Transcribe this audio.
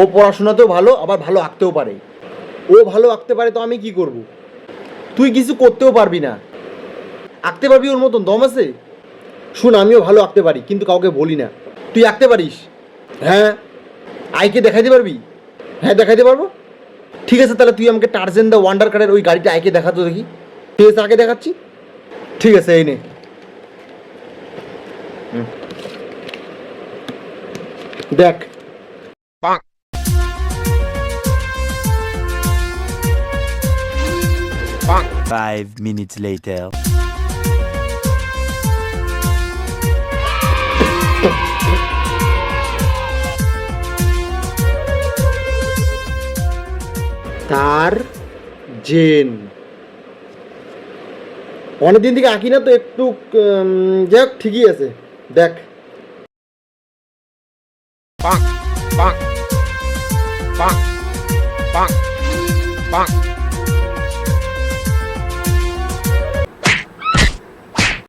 ও পড়াশোনাতেও ভালো, আবার ভালো আঁকতেও পারে। ও ভালো আঁকতে পারে তো আমি কি করব? তুই কিছু করতেও পারবি না। আঁকতে পারবি ওর মতন, দম আছে? শুন, আমিও ভালো আঁকতে পারি, কিন্তু কাউকে বলি না। তুই আঁকতে পারিস? হ্যাঁ। আইকে দেখাইতে পারবি? হ্যাঁ দেখাইতে পারব। ঠিক আছে, তাহলে তুই আমাকে টার্জেন দ্য ওয়ান্ডার কারের ওই গাড়িটা আইকে দেখাতো দেখি। ঠিক আছে, আগে দেখাচ্ছি। ঠিক আছে, এই নে। দেখ Five minutes later. তার জেন অনেকদিন থেকে আঁকি না তো একটু যাই হোক ঠিকই আছে দেখ bonk, bonk, bonk, bonk, bonk.